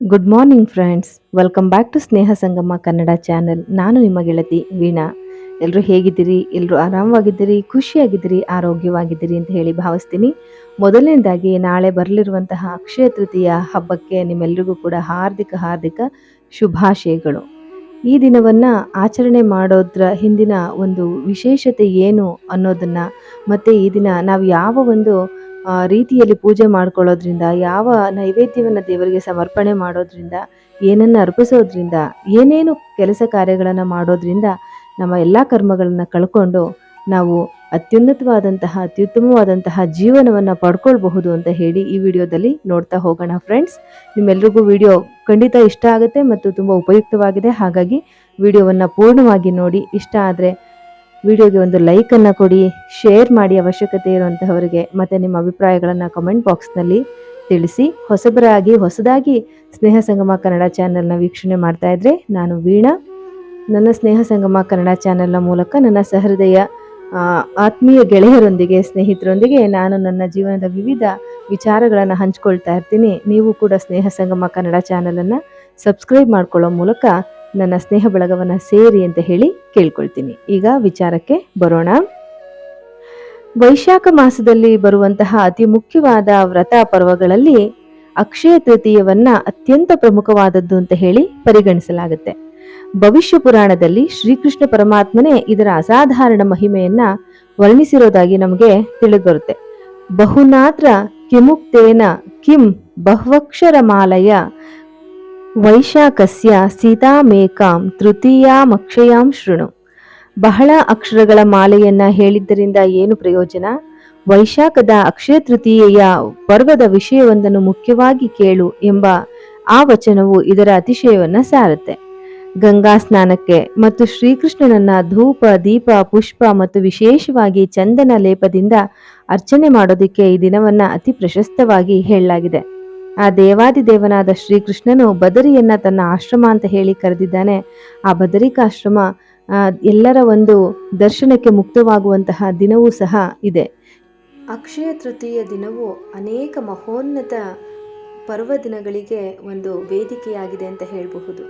Good morning friends welcome back to Sneha Sangama Kannada channel ನಾನು ನಿಮ್ಮ ಗೆಳತಿ ವೀಣಾ. ಎಲ್ಲರೂ ಹೇಗಿದ್ದೀರಿ? ಎಲ್ಲರೂ ಆರಾಮವಾಗಿದ್ದೀರಿ? ಖುಷಿಯಾಗಿದ್ದೀರಿ? ಆರೋಗ್ಯವಾಗಿದ್ದೀರಿ ಅಂತ ಹೇಳಿ ಭಾವಿಸ್ತೀನಿ. ಮೊದಲನೇದಾಗಿ ನಾಳೆ ಬರಲಿರುವಂತಹ ಅಕ್ಷಯ ತೃತೀಯ ಹಬ್ಬಕ್ಕೆ ನಿಮ್ಮೆಲ್ಲರಿಗೂ ಕೂಡ ಹಾರ್ದಿಕ ಹಾರ್ದಿಕ ಶುಭಾಶಯಗಳು. ಈ ದಿನವನ್ನು ಆಚರಣೆ ಮಾಡೋದ್ರ ಹಿಂದಿನ ಒಂದು ವಿಶೇಷತೆ ಏನು ಅನ್ನೋದನ್ನು ಮತ್ತು ಈ ದಿನ ನಾವು ಯಾವ ಒಂದು ರೀತಿಯಲ್ಲಿ ಪೂಜೆ ಮಾಡ್ಕೊಳ್ಳೋದ್ರಿಂದ, ಯಾವ ನೈವೇದ್ಯವನ್ನು ದೇವರಿಗೆ ಸಮರ್ಪಣೆ ಮಾಡೋದ್ರಿಂದ, ಏನನ್ನು ಅರ್ಪಿಸೋದ್ರಿಂದ, ಏನೇನು ಕೆಲಸ ಕಾರ್ಯಗಳನ್ನು ಮಾಡೋದ್ರಿಂದ ನಮ್ಮ ಎಲ್ಲ ಕರ್ಮಗಳನ್ನು ಕಳ್ಕೊಂಡು ನಾವು ಅತ್ಯುನ್ನತವಾದಂತಹ, ಅತ್ಯುತ್ತಮವಾದಂತಹ ಜೀವನವನ್ನು ಪಡ್ಕೊಳ್ಬಹುದು ಅಂತ ಹೇಳಿ ಈ ವಿಡಿಯೋದಲ್ಲಿ ನೋಡ್ತಾ ಹೋಗೋಣ ಫ್ರೆಂಡ್ಸ್ ನಿಮ್ಮೆಲ್ರಿಗೂ ವಿಡಿಯೋ ಖಂಡಿತ ಇಷ್ಟ ಆಗುತ್ತೆ ಮತ್ತು ತುಂಬ ಉಪಯುಕ್ತವಾಗಿದೆ. ಹಾಗಾಗಿ ವಿಡಿಯೋವನ್ನು ಪೂರ್ಣವಾಗಿ ನೋಡಿ. ಇಷ್ಟ ಆದರೆ ವಿಡಿಯೋಗೆ ಒಂದು ಲೈಕನ್ನು ಕೊಡಿ ಶೇರ್ ಮಾಡಿ ಅವಶ್ಯಕತೆ ಇರುವಂತಹವರಿಗೆ ಮತ್ತು ನಿಮ್ಮ ಅಭಿಪ್ರಾಯಗಳನ್ನು ಕಮೆಂಟ್ ಬಾಕ್ಸ್ನಲ್ಲಿ ತಿಳಿಸಿ. ಹೊಸಬರಾಗಿ, ಹೊಸದಾಗಿ ಸ್ನೇಹ ಸಂಗಮ ಕನ್ನಡ ಚಾನೆಲ್ನ ವೀಕ್ಷಣೆ ಮಾಡ್ತಾ ಇದ್ದರೆ ನಾನು ವೀಣಾ. ನನ್ನ ಸ್ನೇಹ ಸಂಗಮ ಕನ್ನಡ ಚಾನೆಲ್ನ ಮೂಲಕ ನನ್ನ ಸಹೃದಯ ಆತ್ಮೀಯ ಗೆಳೆಯರೊಂದಿಗೆ, ಸ್ನೇಹಿತರೊಂದಿಗೆ ನಾನು ನನ್ನ ಜೀವನದ ವಿವಿಧ ವಿಚಾರಗಳನ್ನು ಹಂಚ್ಕೊಳ್ತಾ ಇರ್ತೀನಿ. ನೀವು ಕೂಡ ಸ್ನೇಹ ಸಂಗಮ ಕನ್ನಡ ಚಾನಲನ್ನು ಸಬ್ಸ್ಕ್ರೈಬ್ ಮಾಡ್ಕೊಳ್ಳೋ ಮೂಲಕ ನನ್ನ ಸ್ನೇಹ ಬಳಗವನ್ನು ಸೇರಿ ಅಂತ ಹೇಳಿ ಕೇಳ್ಕೊಳ್ತೀನಿ. ಈಗ ವಿಚಾರಕ್ಕೆ ಬರೋಣ. ವೈಶಾಖ ಮಾಸದಲ್ಲಿ ಬರುವಂತಹ ಅತಿ ಮುಖ್ಯವಾದ ವ್ರತ ಪರ್ವಗಳಲ್ಲಿ ಅಕ್ಷಯ ತೃತೀಯವನ್ನ ಅತ್ಯಂತ ಪ್ರಮುಖವಾದದ್ದು ಅಂತ ಹೇಳಿ ಪರಿಗಣಿಸಲಾಗುತ್ತೆ. ಭವಿಷ್ಯ ಪುರಾಣದಲ್ಲಿ ಶ್ರೀಕೃಷ್ಣ ಪರಮಾತ್ಮನೇ ಇದರ ಅಸಾಧಾರಣ ಮಹಿಮೆಯನ್ನ ವರ್ಣಿಸಿರೋದಾಗಿ ನಮಗೆ ತಿಳಿದುಬರುತ್ತೆ ಬಹುನಾತ್ರ ಕಿಮುಕ್ತೇನ ಕಿಂ ಬಹ್ವಕ್ಷರ ಮಾಲಯ ವೈಶಾಖಸ್ಯ ಸೀತಾಮೇಕಾಂ ತೃತೀಯಾಮಕ್ಷಯಾಂ ಶೃಣು. ಬಹಳ ಅಕ್ಷರಗಳ ಮಾಲೆಯನ್ನ ಹೇಳಿದ್ದರಿಂದ ಏನು ಪ್ರಯೋಜನ? ವೈಶಾಖದ ಅಕ್ಷಯ ತೃತೀಯೆಯ ಪರ್ವದ ವಿಷಯವೊಂದನ್ನು ಮುಖ್ಯವಾಗಿ ಕೇಳು ಎಂಬ ಆ ವಚನವು ಇದರ ಅತಿಶಯವನ್ನ ಸಾರುತ್ತೆ. ಗಂಗಾ ಸ್ನಾನಕ್ಕೆ ಮತ್ತು ಶ್ರೀಕೃಷ್ಣನನ್ನ ಧೂಪ, ದೀಪ, ಪುಷ್ಪ ಮತ್ತು ವಿಶೇಷವಾಗಿ ಚಂದನ ಲೇಪದಿಂದ ಅರ್ಚನೆ ಮಾಡೋದಕ್ಕೆ ಈ ದಿನವನ್ನ ಅತಿ ಪ್ರಶಸ್ತವಾಗಿ ಹೇಳಲಾಗಿದೆ. ಆ ದೇವಾದಿದೇವನಾದ ಶ್ರೀಕೃಷ್ಣನು ಬದರಿಯನ್ನು ತನ್ನ ಆಶ್ರಮ ಅಂತ ಹೇಳಿ ಕರೆದಿದ್ದಾನೆ. ಆ ಬದರಿಕಾಶ್ರಮ ಎಲ್ಲರ ಒಂದು ದರ್ಶನಕ್ಕೆ ಮುಕ್ತವಾಗುವಂತಹ ದಿನವೂ ಸಹ ಇದೆ. ಅಕ್ಷಯ ತೃತೀಯ ದಿನವು ಅನೇಕ ಮಹೋನ್ನತ ಪರ್ವ ದಿನಗಳಿಗೆ ಒಂದು ವೇದಿಕೆಯಾಗಿದೆ ಅಂತ ಹೇಳಬಹುದು.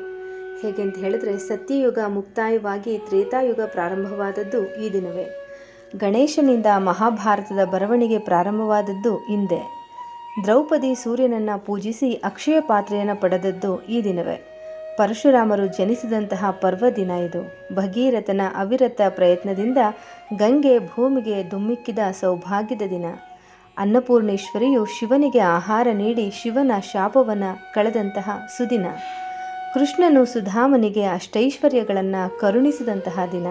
ಹೇಗೆ ಅಂತ ಹೇಳಿದ್ರೆ ಸತ್ಯಯುಗ ಮುಕ್ತಾಯವಾಗಿ ತ್ರೇತಾಯುಗ ಪ್ರಾರಂಭವಾದದ್ದು ಈ ದಿನವೇ. ಗಣೇಶನಿಂದ ಮಹಾಭಾರತದ ಬರವಣಿಗೆ ಪ್ರಾರಂಭವಾದದ್ದು ಹಿಂದೆ. ದ್ರೌಪದಿ ಸೂರ್ಯನನ್ನ ಪೂಜಿಸಿ ಅಕ್ಷಯ ಪಾತ್ರೆಯನ್ನು ಪಡೆದದ್ದು ಈ ದಿನವೇ. ಪರಶುರಾಮರು ಜನಿಸಿದಂತಹ ಪರ್ವ ದಿನ ಇದು. ಭಗೀರಥನ ಅವಿರತ ಪ್ರಯತ್ನದಿಂದ ಗಂಗೆ ಭೂಮಿಗೆ ದುಮ್ಮಿಕ್ಕಿದ ಸೌಭಾಗ್ಯದ ದಿನ. ಅನ್ನಪೂರ್ಣೇಶ್ವರಿಯು ಶಿವನಿಗೆ ಆಹಾರ ನೀಡಿ ಶಿವನ ಶಾಪವನ್ನು ಕಳೆದಂತಹ ಸುದಿನ. ಕೃಷ್ಣನು ಸುಧಾಮನಿಗೆ ಅಷ್ಟೈಶ್ವರ್ಯಗಳನ್ನು ಕರುಣಿಸಿದಂತಹ ದಿನ.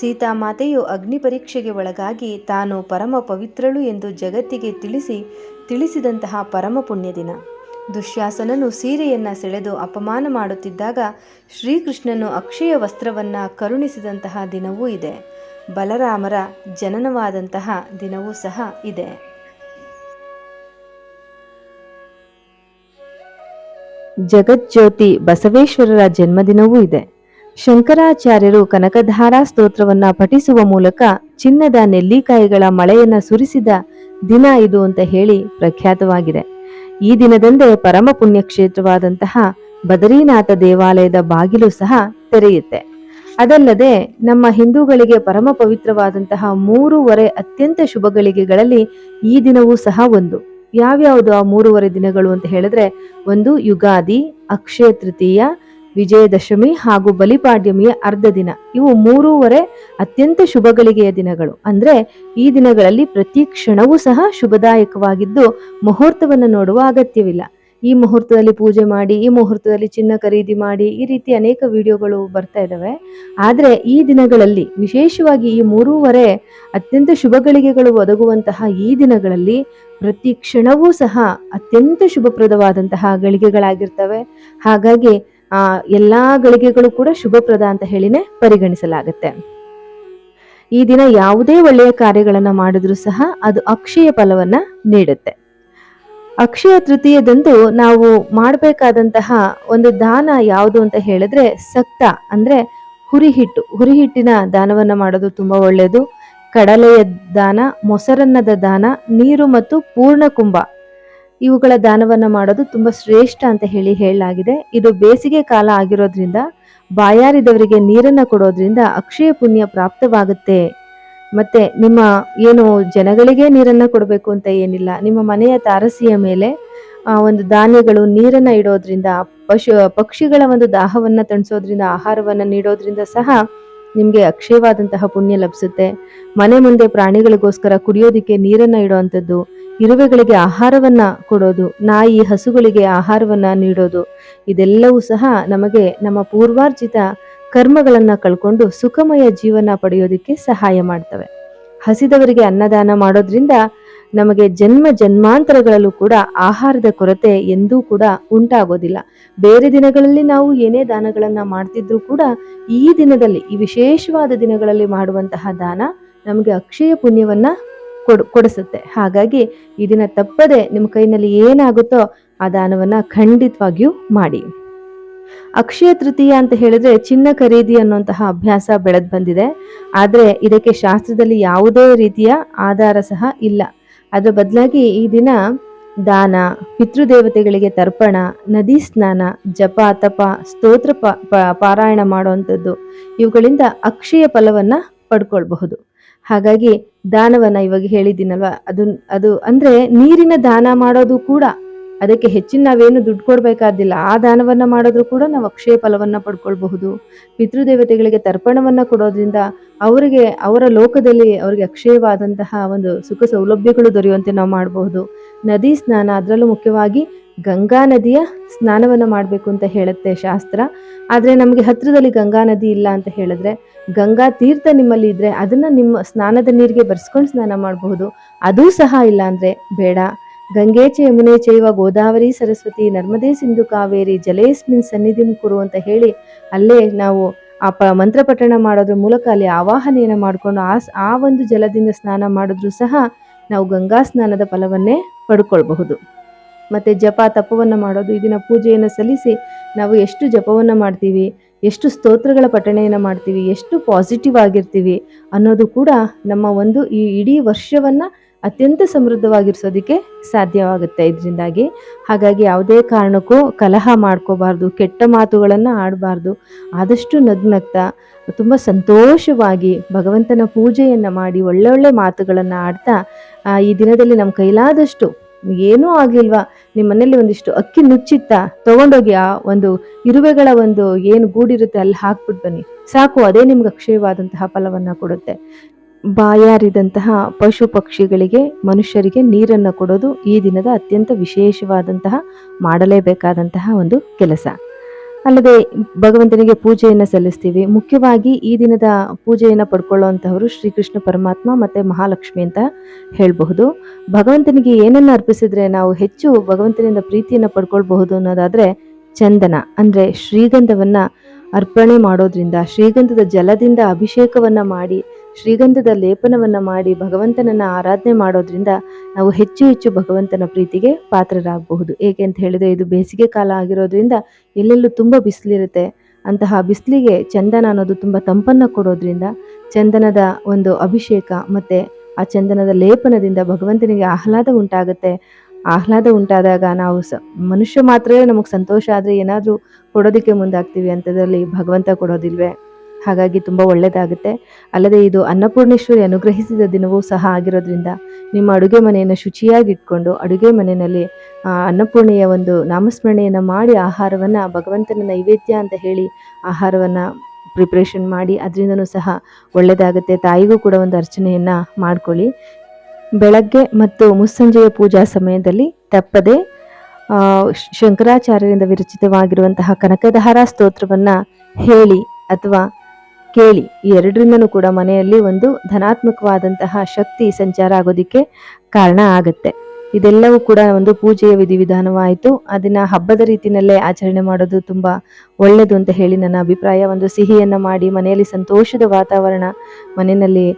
ಸೀತಾಮಾತೆಯು ಅಗ್ನಿ ಪರೀಕ್ಷೆಗೆ ಒಳಗಾಗಿ ತಾನು ಪರಮ ಪವಿತ್ರಳು ಎಂದು ಜಗತ್ತಿಗೆ ತಿಳಿಸಿ ತಿಳಿಸಿದಂತಹ ಪರಮ ಪುಣ್ಯ ದಿನ. ದುಶ್ಯಾಸನನು ಸೀರೆಯನ್ನ ಸೆಳೆದು ಅಪಮಾನ ಮಾಡುತ್ತಿದ್ದಾಗ ಶ್ರೀಕೃಷ್ಣನು ಅಕ್ಷಯ ವಸ್ತ್ರವನ್ನ ಕರುಣಿಸಿದಂತಹ ದಿನವೂ ಇದೆ. ಬಲರಾಮರ ಜನನವಾದಂತಹ ದಿನವೂ ಸಹ ಇದೆ. ಜಗಜ್ಯೋತಿ ಬಸವೇಶ್ವರರ ಜನ್ಮದಿನವೂ ಇದೆ. ಶಂಕರಾಚಾರ್ಯರು ಕನಕಧಾರಾ ಸ್ತೋತ್ರವನ್ನ ಪಠಿಸುವ ಮೂಲಕ ಚಿನ್ನದ ನೆಲ್ಲಿಕಾಯಿಗಳ ಮಳೆಯನ್ನ ಸುರಿಸಿದ ದಿನ ಇದು ಅಂತ ಹೇಳಿ ಪ್ರಖ್ಯಾತವಾಗಿದೆ. ಈ ದಿನದಂದೇ ಪರಮ ಪುಣ್ಯಕ್ಷೇತ್ರವಾದಂತಹ ಬದರೀನಾಥ ದೇವಾಲಯದ ಬಾಗಿಲು ಸಹ ತೆರೆಯುತ್ತೆ. ಅದಲ್ಲದೆ ನಮ್ಮ ಹಿಂದೂಗಳಿಗೆ ಪರಮ ಪವಿತ್ರವಾದಂತಹ ಮೂರುವರೆ ಅತ್ಯಂತ ಶುಭ ಗಳಿಗೆಗಳಲ್ಲಿ ಈ ದಿನವೂ ಸಹ ಒಂದು. ಯಾವ್ಯಾವುದು ಆ ಮೂರುವರೆ ದಿನಗಳು ಅಂತ ಹೇಳಿದ್ರೆ ಒಂದು ಯುಗಾದಿ, ಅಕ್ಷಯ ತೃತೀಯ ವಿಜಯದಶಮಿ ಹಾಗೂ ಬಲಿಪಾಡ್ಯಮಿಯ ಅರ್ಧ ದಿನ. ಇವು ಮೂರೂವರೆ ಅತ್ಯಂತ ಶುಭಗಳಿಗೆಯ ದಿನಗಳು. ಅಂದ್ರೆ ಈ ದಿನಗಳಲ್ಲಿ ಪ್ರತಿ ಕ್ಷಣವೂ ಸಹ ಶುಭದಾಯಕವಾಗಿದ್ದು ಮುಹೂರ್ತವನ್ನು ನೋಡುವ ಅಗತ್ಯವಿಲ್ಲ. ಈ ಮುಹೂರ್ತದಲ್ಲಿ ಪೂಜೆ ಮಾಡಿ, ಈ ಮುಹೂರ್ತದಲ್ಲಿ ಚಿನ್ನ ಖರೀದಿ ಮಾಡಿ ಈ ರೀತಿ ಅನೇಕ ವಿಡಿಯೋಗಳು ಬರ್ತಾ ಇದ್ದಾವೆ. ಆದರೆ ಈ ದಿನಗಳಲ್ಲಿ, ವಿಶೇಷವಾಗಿ ಈ ಮೂರೂವರೆ ಅತ್ಯಂತ ಶುಭಗಳಿಗೆಗಳು ಒದಗುವಂತಹ ಈ ದಿನಗಳಲ್ಲಿ ಪ್ರತಿ ಕ್ಷಣವೂ ಸಹ ಅತ್ಯಂತ ಶುಭಪ್ರದವಾದಂತಹ ಗಳಿಗೆಗಳಾಗಿರ್ತವೆ. ಹಾಗಾಗಿ ಎಲ್ಲಾ ಗಳಿಗೆಗಳು ಕೂಡ ಶುಭಪ್ರದ ಅಂತ ಹೇಳಿನೇ ಪರಿಗಣಿಸಲಾಗುತ್ತೆ. ಈ ದಿನ ಯಾವುದೇ ಒಳ್ಳೆಯ ಕಾರ್ಯಗಳನ್ನು ಮಾಡಿದ್ರೂ ಸಹ ಅದು ಅಕ್ಷಯ ಫಲವನ್ನ ನೀಡುತ್ತೆ. ಅಕ್ಷಯ ತೃತೀಯದಂದು ನಾವು ಮಾಡಬೇಕಾದಂತಹ ಒಂದು ದಾನ ಯಾವುದು ಅಂತ ಹೇಳಿದ್ರೆ ಸಕ್ತ ಅಂದ್ರೆ ಹುರಿಹಿಟ್ಟು. ಹುರಿಹಿಟ್ಟಿನ ದಾನವನ್ನ ಮಾಡೋದು ತುಂಬಾ ಒಳ್ಳೆಯದು ಕಡಲೆಯ ದಾನ, ಮೊಸರನ್ನದ ದಾನ, ನೀರು ಮತ್ತು ಪೂರ್ಣ ಕುಂಭ ಇವುಗಳ ದಾನವನ್ನು ಮಾಡೋದು ತುಂಬ ಶ್ರೇಷ್ಠ ಅಂತ ಹೇಳಿ ಹೇಳಲಾಗಿದೆ. ಇದು ಬೇಸಿಗೆ ಕಾಲ ಆಗಿರೋದ್ರಿಂದ ಬಾಯಾರಿದವರಿಗೆ ನೀರನ್ನು ಕೊಡೋದ್ರಿಂದ ಅಕ್ಷಯ ಪುಣ್ಯ ಪ್ರಾಪ್ತವಾಗುತ್ತೆ. ಮತ್ತೆ ನಿಮ್ಮ ಏನು ಜನಗಳಿಗೆ ನೀರನ್ನು ಕೊಡಬೇಕು ಅಂತ ಏನಿಲ್ಲ, ನಿಮ್ಮ ಮನೆಯ ತಾರಸಿಯ ಮೇಲೆ ಒಂದು ಧಾನ್ಯಗಳು ನೀರನ್ನು ಇಡೋದ್ರಿಂದ, ಪಶು, ಪಕ್ಷಿಗಳ ಒಂದು ದಾಹವನ್ನು ತಣಿಸೋದ್ರಿಂದ ಆಹಾರವನ್ನು ನೀಡೋದ್ರಿಂದ ಸಹ ನಿಮಗೆ ಅಕ್ಷಯವಾದಂತಹ ಪುಣ್ಯ ಲಭಿಸುತ್ತೆ. ಮನೆ ಮುಂದೆ ಪ್ರಾಣಿಗಳಿಗೋಸ್ಕರ ಕುಡಿಯೋದಕ್ಕೆ ನೀರನ್ನು ಇಡುವಂಥದ್ದು ಇರುವೆಗಳಿಗೆ ಆಹಾರವನ್ನ ಕೊಡೋದು, ನಾಯಿ ಹಸುಗಳಿಗೆ ಆಹಾರವನ್ನ ನೀಡೋದು, ಇದೆಲ್ಲವೂ ಸಹ ನಮಗೆ ನಮ್ಮ ಪೂರ್ವಾರ್ಜಿತ ಕರ್ಮಗಳನ್ನು ಕಳ್ಕೊಂಡು ಸುಖಮಯ ಜೀವನ ಪಡೆಯೋದಕ್ಕೆ ಸಹಾಯ ಮಾಡ್ತವೆ. ಹಸಿದವರಿಗೆ ಅನ್ನದಾನ ಮಾಡೋದ್ರಿಂದ ನಮಗೆ ಜನ್ಮ ಜನ್ಮಾಂತರಗಳಲ್ಲೂ ಕೂಡ ಆಹಾರದ ಕೊರತೆ ಎಂದೂ ಕೂಡ ಉಂಟಾಗೋದಿಲ್ಲ. ಬೇರೆ ದಿನಗಳಲ್ಲಿ ನಾವು ಏನೇ ದಾನಗಳನ್ನ ಮಾಡ್ತಿದ್ರೂ ಕೂಡ ಈ ದಿನದಲ್ಲಿ, ಈ ವಿಶೇಷವಾದ ದಿನಗಳಲ್ಲಿ ಮಾಡುವಂತಹ ದಾನ ನಮಗೆ ಅಕ್ಷಯ ಪುಣ್ಯವನ್ನ ಕೊಡ್, ಕೊಡಿಸುತ್ತೆ. ಹಾಗಾಗಿ ಈ ದಿನ ತಪ್ಪದೆ ನಿಮ್ಮ ಕೈನಲ್ಲಿ ಏನಾಗುತ್ತೋ ಆ ದಾನವನ್ನ ಖಂಡಿತವಾಗಿಯೂ ಮಾಡಿ. ಅಕ್ಷಯ ತೃತೀಯ ಅಂತ ಹೇಳಿದ್ರೆ ಚಿನ್ನ ಖರೀದಿ ಅನ್ನುವಂತಹ ಅಭ್ಯಾಸ ಬೆಳೆದ್ ಬಂದಿದೆ. ಆದ್ರೆ ಇದಕ್ಕೆ ಶಾಸ್ತ್ರದಲ್ಲಿ ಯಾವುದೇ ರೀತಿಯ ಆಧಾರ ಸಹ ಇಲ್ಲ. ಅದರ ಬದಲಾಗಿ ಈ ದಿನ ದಾನ, ಪಿತೃದೇವತೆಗಳಿಗೆ ತರ್ಪಣ, ನದಿ ಸ್ನಾನ, ಜಪ, ತಪ, ಸ್ತೋತ್ರ ಪಾರಾಯಣ ಮಾಡುವಂಥದ್ದು ಇವುಗಳಿಂದ ಅಕ್ಷಯ ಫಲವನ್ನ ಪಡ್ಕೊಳ್ಬಹುದು. ಹಾಗಾಗಿ ದಾನವನ್ನ ಇವಾಗ ಹೇಳಿದ್ದೀನಲ್ವಾ? ಅದು ಅದು ಅಂದ್ರೆ ನೀರಿನ ದಾನ ಮಾಡೋದು ಕೂಡ ಅದಕ್ಕೆ ಹೆಚ್ಚಿನ ನಾವೇನು ದುಡ್ಡು ಕೊಡ್ಬೇಕಾದಿಲ್ಲ. ಆ ದಾನವನ್ನ ಮಾಡಿದ್ರು ಕೂಡ ನಾವು ಅಕ್ಷಯ ಫಲವನ್ನ ಪಡ್ಕೊಳ್ಬಹುದು. ಪಿತೃದೇವತೆಗಳಿಗೆ ತರ್ಪಣವನ್ನ ಕೊಡೋದ್ರಿಂದ ಅವರಿಗೆ, ಅವರ ಲೋಕದಲ್ಲಿ ಅವರಿಗೆ ಅಕ್ಷಯವಾದಂತಹ ಒಂದು ಸುಖ ಸೌಲಭ್ಯಗಳು ದೊರೆಯುವಂತೆ ನಾವು ಮಾಡಬಹುದು. ನದಿ ಸ್ನಾನ ಅದರಲ್ಲೂ ಮುಖ್ಯವಾಗಿ ಗಂಗಾ ನದಿಯ ಸ್ನಾನವನ್ನು ಮಾಡಬೇಕು ಅಂತ ಹೇಳುತ್ತೆ ಶಾಸ್ತ್ರ. ಆದರೆ ನಮಗೆ ಹತ್ತಿರದಲ್ಲಿ ಗಂಗಾ ನದಿ ಇಲ್ಲ ಅಂತ ಹೇಳಿದ್ರೆ ಗಂಗಾ ತೀರ್ಥ ನಿಮ್ಮಲ್ಲಿ ಇದ್ದರೆ ಅದನ್ನು ನಿಮ್ಮ ಸ್ನಾನದ ನೀರಿಗೆ ಬರ್ಸ್ಕೊಂಡು ಸ್ನಾನ ಮಾಡಬಹುದು. ಅದೂ ಸಹ ಇಲ್ಲ ಅಂದರೆ ಬೇಡ. ಗಂಗೆ ಚ ಯಮುನೆ ಚೈವ ಗೋದಾವರಿ ಸರಸ್ವತಿ ನರ್ಮದೆ ಸಿಂಧು ಕಾವೇರಿ ಜಲೇಸ್ಮಿನ್ ಸನ್ನಿಧಿ ಕುರು ಅಂತ ಹೇಳಿ ಅಲ್ಲೇ ನಾವು ಆ ಪ ಮಂತ್ರ ಪಠಣ ಮಾಡೋದ್ರ ಮೂಲಕ ಅಲ್ಲಿ ಆವಾಹನೆಯನ್ನು ಮಾಡಿಕೊಂಡು ಆ ಆ ಒಂದು ಜಲದಿಂದ ಸ್ನಾನ ಮಾಡಿದ್ರೂ ಸಹ ನಾವು ಗಂಗಾ ಸ್ನಾನದ ಫಲವನ್ನೇ ಪಡ್ಕೊಳ್ಬಹುದು. ಮತ್ತೆ ಜಪ ತಪವನ್ನು ಮಾಡೋದು, ಈ ದಿನ ಪೂಜೆಯನ್ನು ಸಲ್ಲಿಸಿ ನಾವು ಎಷ್ಟು ಜಪವನ್ನು ಮಾಡ್ತೀವಿ, ಎಷ್ಟು ಸ್ತೋತ್ರಗಳ ಪಠಣೆಯನ್ನು ಮಾಡ್ತೀವಿ, ಎಷ್ಟು ಪಾಸಿಟಿವ್ ಆಗಿರ್ತೀವಿ ಅನ್ನೋದು ಕೂಡ ನಮ್ಮ ಒಂದು ಈ ಇಡೀ ವರ್ಷವನ್ನು ಅತ್ಯಂತ ಸಮೃದ್ಧವಾಗಿರಿಸೋದಕ್ಕೆ ಸಾಧ್ಯವಾಗುತ್ತೆ ಇದರಿಂದಾಗಿ. ಹಾಗಾಗಿ ಯಾವುದೇ ಕಾರಣಕ್ಕೂ ಕಲಹ ಮಾಡ್ಕೋಬಾರ್ದು, ಕೆಟ್ಟ ಮಾತುಗಳನ್ನು ಆಡಬಾರ್ದು, ಆದಷ್ಟು ನಗ್ನಗ್ತಾ, ತುಂಬ ಸಂತೋಷವಾಗಿ ಭಗವಂತನ ಪೂಜೆಯನ್ನು ಮಾಡಿ ಒಳ್ಳೊಳ್ಳೆ ಮಾತುಗಳನ್ನು ಆಡ್ತಾ ಈ ದಿನದಲ್ಲಿ ನಮ್ಮ ಕೈಲಾದಷ್ಟು ಏನೂ ಆಗಲಿಲ್ವಾ ನಿಮ್ಮ ಮನೆಯಲ್ಲಿ ಒಂದಿಷ್ಟು ಅಕ್ಕಿ ನುಚ್ಚಿತ್ತ ತಗೊಂಡೋಗಿ ಆ ಒಂದು ಇರುವೆಗಳ ಒಂದು ಏನು ಗೂಡಿರುತ್ತೆ ಅಲ್ಲಿ ಹಾಕ್ಬಿಟ್ಟು ಬನ್ನಿ. ಸಾಕು, ಅದೇ ನಿಮ್ಗೆ ಅಕ್ಷಯವಾದಂತಹ ಫಲವನ್ನು ಕೊಡುತ್ತೆ. ಬಾಯಾರಿದಂತಹ ಪಶು ಪಕ್ಷಿಗಳಿಗೆ, ಮನುಷ್ಯರಿಗೆ ನೀರನ್ನು ಕೊಡೋದು ಈ ದಿನದ ಅತ್ಯಂತ ವಿಶೇಷವಾದಂತಹ ಮಾಡಲೇಬೇಕಾದಂತಹ ಒಂದು ಕೆಲಸ. ಅಲ್ಲದೆ ಭಗವಂತನಿಗೆ ಪೂಜೆಯನ್ನು ಸಲ್ಲಿಸ್ತೀವಿ. ಮುಖ್ಯವಾಗಿ ಈ ದಿನದ ಪೂಜೆಯನ್ನು ಪಡ್ಕೊಳ್ಳುವಂಥವರು ಶ್ರೀಕೃಷ್ಣ ಪರಮಾತ್ಮ ಮತ್ತು ಮಹಾಲಕ್ಷ್ಮಿ ಅಂತ ಹೇಳಬಹುದು. ಭಗವಂತನಿಗೆ ಏನನ್ನು ಅರ್ಪಿಸಿದರೆ ನಾವು ಹೆಚ್ಚು ಭಗವಂತನಿಂದ ಪ್ರೀತಿಯನ್ನು ಪಡ್ಕೊಳ್ಬಹುದು ಅನ್ನೋದಾದರೆ ಚಂದನ, ಅಂದರೆ ಶ್ರೀಗಂಧವನ್ನು ಅರ್ಪಣೆ ಮಾಡೋದ್ರಿಂದ, ಶ್ರೀಗಂಧದ ಜಲದಿಂದ ಅಭಿಷೇಕವನ್ನು ಮಾಡಿ ಶ್ರೀಗಂಧದ ಲೇಪನವನ್ನ ಮಾಡಿ ಭಗವಂತನನ್ನ ಆರಾಧನೆ ಮಾಡೋದ್ರಿಂದ ನಾವು ಹೆಚ್ಚು ಹೆಚ್ಚು ಭಗವಂತನ ಪ್ರೀತಿಗೆ ಪಾತ್ರರಾಗಬಹುದು. ಏಕೆ ಅಂತ ಹೇಳಿದ್ರೆ ಇದು ಬೇಸಿಗೆ ಕಾಲ ಆಗಿರೋದ್ರಿಂದ ಎಲ್ಲೆಲ್ಲೂ ತುಂಬ ಬಿಸಿಲಿರುತ್ತೆ. ಅಂತಹ ಬಿಸಿಲಿಗೆ ಚಂದನ ಅನ್ನೋದು ತುಂಬ ತಂಪನ್ನು ಕೊಡೋದ್ರಿಂದ ಚಂದನದ ಒಂದು ಅಭಿಷೇಕ ಮತ್ತೆ ಆ ಚಂದನದ ಲೇಪನದಿಂದ ಭಗವಂತನಿಗೆ ಆಹ್ಲಾದ ಉಂಟಾಗುತ್ತೆ. ಆಹ್ಲಾದ ಉಂಟಾದಾಗ ನಾವು ಸ, ಮನುಷ್ಯ ಮಾತ್ರವೇ ನಮಗೆ ಸಂತೋಷ ಆದರೆ ಏನಾದರೂ ಕೊಡೋದಕ್ಕೆ ಮುಂದಾಗ್ತೀವಿ ಅಂಥದ್ರಲ್ಲಿ ಭಗವಂತ ಕೊಡೋದಿಲ್ವೇ? ಹಾಗಾಗಿ ತುಂಬ ಒಳ್ಳೆಯದಾಗುತ್ತೆ ಅಲ್ಲದೆ ಇದು ಅನ್ನಪೂರ್ಣೇಶ್ವರಿ ಅನುಗ್ರಹಿಸಿದ ದಿನವೂ ಸಹ ಆಗಿರೋದ್ರಿಂದ ನಿಮ್ಮ ಅಡುಗೆ ಮನೆಯನ್ನು ಶುಚಿಯಾಗಿಟ್ಕೊಂಡು ಅಡುಗೆ ಮನೆಯಲ್ಲಿ ಅನ್ನಪೂರ್ಣೆಯ ಒಂದು ನಾಮಸ್ಮರಣೆಯನ್ನು ಮಾಡಿ ಆಹಾರವನ್ನು, ಭಗವಂತನ ನೈವೇದ್ಯ ಅಂತ ಹೇಳಿ ಆಹಾರವನ್ನು ಪ್ರಿಪ್ರೇಷನ್ ಮಾಡಿ ಅದರಿಂದನೂ ಸಹ ಒಳ್ಳೆಯದಾಗುತ್ತೆ ತಾಯಿಗೂ ಕೂಡ ಒಂದು ಅರ್ಚನೆಯನ್ನು ಮಾಡ್ಕೊಳ್ಳಿ. ಬೆಳಗ್ಗೆ ಮತ್ತು ಮುಸ್ಸಂಜೆಯ ಪೂಜಾ ಸಮಯದಲ್ಲಿ ತಪ್ಪದೆ ಶಂಕರಾಚಾರ್ಯರಿಂದ ವಿರಚಿತವಾಗಿರುವಂತಹ ಕನಕಧಾರಾ ಸ್ತೋತ್ರವನ್ನು ಹೇಳಿ ಅಥವಾ ಕೇಳಿ. ಈ ಎರಡರಿಂದನೂ ಕೂಡ ಮನೆಯಲ್ಲಿ ಒಂದು ಧನಾತ್ಮಕವಾದಂತಹ ಶಕ್ತಿ ಸಂಚಾರ ಆಗೋದಿಕ್ಕೆ ಕಾರಣ ಆಗುತ್ತೆ. ಇದೆಲ್ಲವೂ ಕೂಡ ಒಂದು ಪೂಜೆಯ ವಿಧಿವಿಧಾನವಾಯಿತು ಅದನ್ನ ಹಬ್ಬದ ರೀತಿಯಲ್ಲೇ ಆಚರಣೆ ಮಾಡೋದು ತುಂಬಾ ಒಳ್ಳೆಯದು ಅಂತ ಹೇಳಿ ನನ್ನ ಅಭಿಪ್ರಾಯ. ಒಂದು ಸಿಹಿಯನ್ನ ಮಾಡಿ ಮನೆಯಲ್ಲಿ ಸಂತೋಷದ ವಾತಾವರಣ, ಮನೆಯಲ್ಲಿ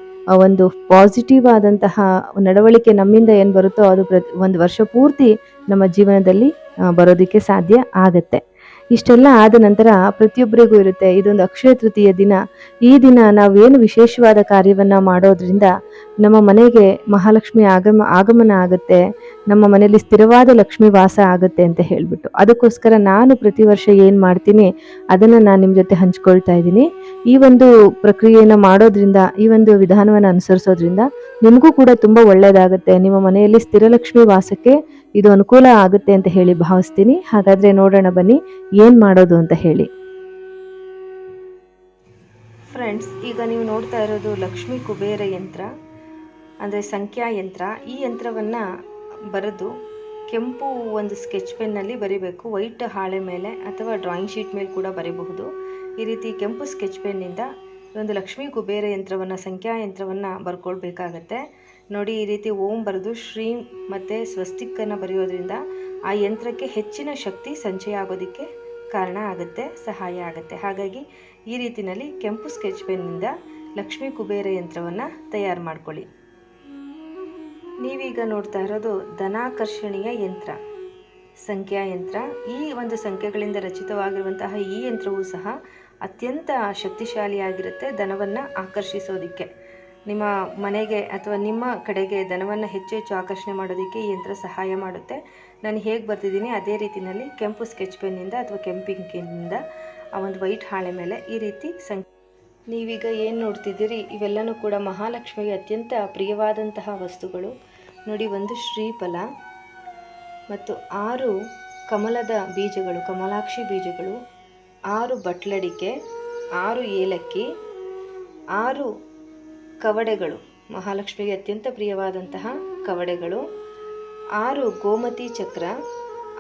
ಒಂದು ಪಾಸಿಟಿವ್ ಆದಂತಹ ನಡವಳಿಕೆ ನಮ್ಮಿಂದ ಏನು ಬರುತ್ತೋ ಅದು ಪ್ರತಿ ಒಂದು ವರ್ಷ ಪೂರ್ತಿ ನಮ್ಮ ಜೀವನದಲ್ಲಿ ಬರೋದಕ್ಕೆ ಸಾಧ್ಯ ಆಗತ್ತೆ. ಇಷ್ಟೆಲ್ಲ ಆದ ನಂತರ ಪ್ರತಿಯೊಬ್ಬರಿಗೂ ಇರುತ್ತೆ ಇದೊಂದು ಅಕ್ಷಯ ತೃತೀಯ ದಿನ. ಈ ದಿನ ನಾವೇನು ವಿಶೇಷವಾದ ಕಾರ್ಯವನ್ನು ಮಾಡೋದ್ರಿಂದ ನಮ್ಮ ಮನೆಗೆ ಮಹಾಲಕ್ಷ್ಮಿ ಆಗಮ, ಆಗಮನ ಆಗುತ್ತೆ. ನಮ್ಮ ಮನೆಯಲ್ಲಿ ಸ್ಥಿರವಾದ ಲಕ್ಷ್ಮಿ ವಾಸ ಆಗುತ್ತೆ ಅಂತ ಹೇಳಿಬಿಟ್ಟು. ಅದಕ್ಕೋಸ್ಕರ ನಾನು ಪ್ರತಿ ವರ್ಷ ಏನು ಮಾಡ್ತೀನಿ, ಅದನ್ನು ನಾನು ನಿಮ್ಮ ಜೊತೆ ಹಂಚ್ಕೊಳ್ತಾ ಇದ್ದೀನಿ. ಈ ಒಂದು ಪ್ರಕ್ರಿಯೆಯನ್ನು ಮಾಡೋದ್ರಿಂದ, ಈ ಒಂದು ವಿಧಾನವನ್ನು ಅನುಸರಿಸೋದ್ರಿಂದ ನಿಮಗೂ ಕೂಡ ತುಂಬ ಒಳ್ಳೆಯದಾಗುತ್ತೆ ನಿಮ್ಮ ಮನೆಯಲ್ಲಿ ಸ್ಥಿರಲಕ್ಷ್ಮಿ ವಾಸಕ್ಕೆ ಇದು ಅನುಕೂಲ ಆಗುತ್ತೆ ಅಂತ ಹೇಳಿ ಭಾವಿಸ್ತೀನಿ. ಹಾಗಾದರೆ ನೋಡೋಣ ಬನ್ನಿ, ಏನು ಮಾಡೋದು ಅಂತ ಹೇಳಿ. ಫ್ರೆಂಡ್ಸ್ ಈಗ ನೀವು ನೋಡ್ತಾ ಇರೋದು ಲಕ್ಷ್ಮಿ ಕುಬೇರ ಯಂತ್ರ, ಅಂದರೆ ಸಂಖ್ಯಾ ಯಂತ್ರ. ಈ ಯಂತ್ರವನ್ನು ಬರೆದು ಕೆಂಪು ಒಂದು ಸ್ಕೆಚ್ ಪೆನ್ನಲ್ಲಿ ಬರಿಬೇಕು. ವೈಟ್ ಹಾಳೆ ಮೇಲೆ ಅಥವಾ ಡ್ರಾಯಿಂಗ್ ಶೀಟ್ ಮೇಲೆ ಕೂಡ ಬರೀಬಹುದು. ಈ ರೀತಿ ಕೆಂಪು ಸ್ಕೆಚ್ ಪೆನ್ನಿಂದ ಒಂದು ಲಕ್ಷ್ಮೀ ಕುಬೇರ ಯಂತ್ರವನ್ನು, ಸಂಖ್ಯಾ ಯಂತ್ರವನ್ನು ಬರ್ಕೊಳ್ಬೇಕಾಗತ್ತೆ. ನೋಡಿ ಈ ರೀತಿ ಓಂ ಬರೆದು ಶ್ರೀ ಮತ್ತು ಸ್ವಸ್ತಿಕ್ಕನ್ನು ಬರೆಯೋದ್ರಿಂದ ಆ ಯಂತ್ರಕ್ಕೆ ಹೆಚ್ಚಿನ ಶಕ್ತಿ ಸಂಚಯ ಆಗೋದಕ್ಕೆ ಕಾರಣ ಆಗುತ್ತೆ, ಸಹಾಯ ಆಗುತ್ತೆ. ಹಾಗಾಗಿ ಈ ರೀತಿಯಲ್ಲಿ ಕೆಂಪು ಸ್ಕೆಚ್ ಪೆನ್ನಿಂದ ಲಕ್ಷ್ಮೀ ಕುಬೇರ ಯಂತ್ರವನ್ನು ತಯಾರು ಮಾಡ್ಕೊಳ್ಳಿ. ನೀವೀಗ ನೋಡ್ತಾ ಇರೋದು ಧನಾಕರ್ಷಣೀಯ ಯಂತ್ರ, ಸಂಖ್ಯಾ ಯಂತ್ರ. ಈ ಒಂದು ಸಂಖ್ಯೆಗಳಿಂದ ರಚಿತವಾಗಿರುವಂತಹ ಈ ಯಂತ್ರವೂ ಸಹ ಅತ್ಯಂತ ಶಕ್ತಿಶಾಲಿಯಾಗಿರುತ್ತೆ, ಧನವನ್ನು ಆಕರ್ಷಿಸೋದಕ್ಕೆ. ನಿಮ್ಮ ಮನೆಗೆ ಅಥವಾ ನಿಮ್ಮ ಕಡೆಗೆ ಧನವನ್ನು ಹೆಚ್ಚು ಹೆಚ್ಚು ಆಕರ್ಷಣೆ ಮಾಡೋದಕ್ಕೆ ಈ ಯಂತ್ರ ಸಹಾಯ ಮಾಡುತ್ತೆ. ನಾನು ಹೇಗೆ ಬರ್ತಿದ್ದೀನಿ? ಅದೇ ರೀತಿಯಲ್ಲಿ ಕೆಂಪು ಸ್ಕೆಚ್ ಪೆನ್ನಿಂದ ಅಥವಾ ಕೆಂಪಿಂಕಿನಿಂದ ಆ ಒಂದು ವೈಟ್ ಹಾಳೆ ಮೇಲೆ ಈ ರೀತಿ ಸಂ ನೀವೀಗ ಏನು ನೋಡ್ತಿದ್ದೀರಿ? ಇವೆಲ್ಲನೂ ಕೂಡ ಮಹಾಲಕ್ಷ್ಮಿಗೆ ಅತ್ಯಂತ ಪ್ರಿಯವಾದಂತಹ ವಸ್ತುಗಳು. ನೋಡಿ, ಒಂದು ಶ್ರೀಫಲ ಮತ್ತು ಆರು ಕಮಲದ ಬೀಜಗಳು, ಕಮಲಾಕ್ಷಿ ಬೀಜಗಳು, ಆರು ಬಟ್ಲಡಿಕೆ, ಆರು ಏಲಕ್ಕಿ, ಆರು ಕವಡೆಗಳು. ಮಹಾಲಕ್ಷ್ಮಿಗೆ ಅತ್ಯಂತ ಪ್ರಿಯವಾದಂತಹ ಕವಡೆಗಳು. ಆರು ಗೋಮತಿ ಚಕ್ರ,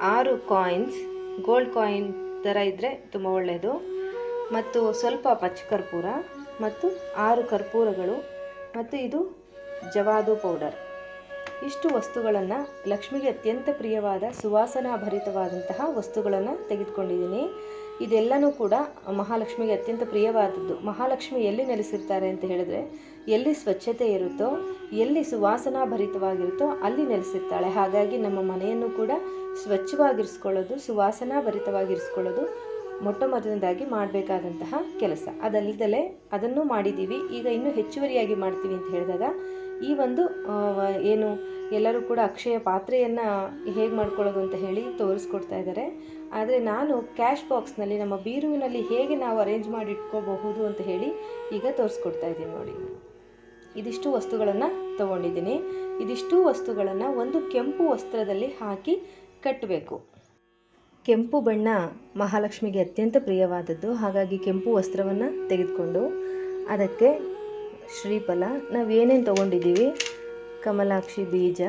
ಆರು ಕಾಯಿನ್ಸ್. ಗೋಲ್ಡ್ ಕಾಯಿನ್ ಥರ ಇದ್ದರೆ ತುಂಬ ಒಳ್ಳೆಯದು. ಮತ್ತು ಸ್ವಲ್ಪ ಪಚ್ಚಕರ್ಪೂರ ಮತ್ತು ಆರು ಕರ್ಪೂರಗಳು ಮತ್ತು ಇದು ಜವಾದು ಪೌಡರ್. ಇಷ್ಟು ವಸ್ತುಗಳನ್ನು ಲಕ್ಷ್ಮಿಗೆ ಅತ್ಯಂತ ಪ್ರಿಯವಾದ ಸುವಾಸನಾ ಭರಿತವಾದಂತಹ ವಸ್ತುಗಳನ್ನು ತೆಗೆದುಕೊಂಡಿದ್ದೀನಿ. ಇದೆಲ್ಲನೂ ಕೂಡ ಮಹಾಲಕ್ಷ್ಮಿಗೆ ಅತ್ಯಂತ ಪ್ರಿಯವಾದದ್ದು. ಮಹಾಲಕ್ಷ್ಮಿ ಎಲ್ಲಿ ನೆಲೆಸಿರ್ತಾರೆ ಅಂತ ಹೇಳಿದ್ರೆ, ಎಲ್ಲಿ ಸ್ವಚ್ಛತೆ ಇರುತ್ತೋ, ಎಲ್ಲಿ ಸುವಾಸನಾ ಭರಿತವಾಗಿರುತ್ತೋ ಅಲ್ಲಿ ನೆಲೆಸಿರ್ತಾಳೆ. ಹಾಗಾಗಿ ನಮ್ಮ ಮನೆಯನ್ನು ಕೂಡ ಸ್ವಚ್ಛವಾಗಿರಿಸ್ಕೊಳ್ಳೋದು ಸುವಾಸನಾ ಭರಿತವಾಗಿರಿಸ್ಕೊಳ್ಳೋದು ಮೊಟ್ಟ ಮೊದಲನೇದಾಗಿ ಮಾಡಬೇಕಾದಂತಹ ಕೆಲಸ. ಅದಲ್ಲದಲೇ ಅದನ್ನು ಮಾಡಿದ್ದೀವಿ. ಈಗ ಇನ್ನೂ ಹೆಚ್ಚುವರಿಯಾಗಿ ಮಾಡ್ತೀವಿ ಅಂತ ಹೇಳಿದಾಗ, ಈ ಒಂದು ಏನು, ಎಲ್ಲರೂ ಕೂಡ ಅಕ್ಷಯ ಪಾತ್ರೆಯನ್ನು ಹೇಗೆ ಮಾಡ್ಕೊಳ್ಳೋದು ಅಂತ ಹೇಳಿ ತೋರಿಸ್ಕೊಡ್ತಾ ಇದ್ದಾರೆ. ಆದರೆ ನಾನು ಕ್ಯಾಶ್ ಬಾಕ್ಸ್ನಲ್ಲಿ ನಮ್ಮ ಬೀರುವಿನಲ್ಲಿ ಹೇಗೆ ನಾವು ಅರೇಂಜ್ ಮಾಡಿ ಇಟ್ಕೋಬಹುದು ಅಂತ ಹೇಳಿ ಈಗ ತೋರಿಸ್ಕೊಡ್ತಾ ಇದ್ದೀನಿ ನೋಡಿ. ಇದಿಷ್ಟು ವಸ್ತುಗಳನ್ನು ತಗೊಂಡಿದ್ದೀನಿ. ಇದಿಷ್ಟು ವಸ್ತುಗಳನ್ನು ಒಂದು ಕೆಂಪು ವಸ್ತ್ರದಲ್ಲಿ ಹಾಕಿ ಕಟ್ಟಬೇಕು ಕೆಂಪು ಬಣ್ಣ ಮಹಾಲಕ್ಷ್ಮಿಗೆ ಅತ್ಯಂತ ಪ್ರಿಯವಾದದ್ದು. ಹಾಗಾಗಿ ಕೆಂಪು ವಸ್ತ್ರವನ್ನು ತೆಗೆದುಕೊಂಡು ಅದಕ್ಕೆ ಶ್ರೀಫಲ, ನಾವು ಏನೇನು ತೊಗೊಂಡಿದ್ದೀವಿ? ಕಮಲಾಕ್ಷಿ ಬೀಜ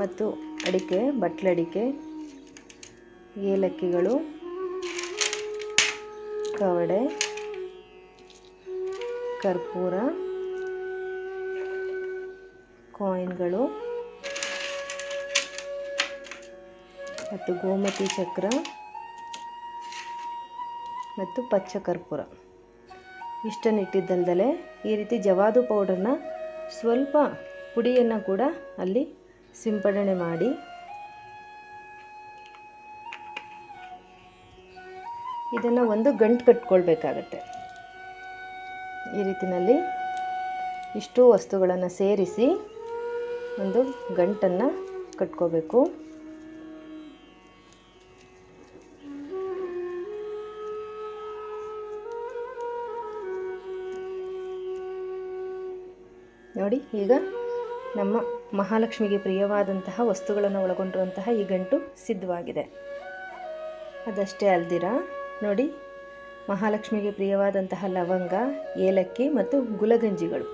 ಮತ್ತು ಅಡಿಕೆ, ಬಟ್ಲಡಿಕೆ ಏಲಕ್ಕಿಗಳು, ಕವಡೆ, ಕರ್ಪೂರ, ಕಾಯಿನ್ಗಳು, ಮತ್ತು ಗೋಮತಿ ಚಕ್ರ ಮತ್ತು ಪಚ್ಚ ಕರ್ಪೂರ. ಇಷ್ಟನ್ನು ಇಟ್ಟಿದ್ದಲ್ದಲೆ ಈ ರೀತಿ ಜವಾದು ಪೌಡರ್ನ ಸ್ವಲ್ಪ ಪುಡಿಯನ್ನು ಕೂಡ ಅಲ್ಲಿ ಸಿಂಪಡಣೆ ಮಾಡಿ ಇದನ್ನು ಒಂದು ಗಂಟು ಕಟ್ಕೊಳ್ಬೇಕಾಗತ್ತೆ. ಈ ರೀತಿಯಲ್ಲಿ ಇಷ್ಟು ವಸ್ತುಗಳನ್ನು ಸೇರಿಸಿ ಒಂದು ಗಂಟನ್ನು ಕಟ್ಕೋಬೇಕು. ನೋಡಿ, ಈಗ ನಮ್ಮ ಮಹಾಲಕ್ಷ್ಮಿಗೆ ಪ್ರಿಯವಾದಂತಹ ವಸ್ತುಗಳನ್ನು ಒಳಗೊಂಡಿರುವಂತಹ ಈ ಗಂಟು ಸಿದ್ಧವಾಗಿದೆ. ಅದಷ್ಟೇ ಅಲ್ದಿರ? ನೋಡಿ, ಮಹಾಲಕ್ಷ್ಮಿಗೆ ಪ್ರಿಯವಾದಂತಹ ಲವಂಗ, ಏಲಕ್ಕಿ ಮತ್ತು ಗುಲಗಂಜಿಗಳು.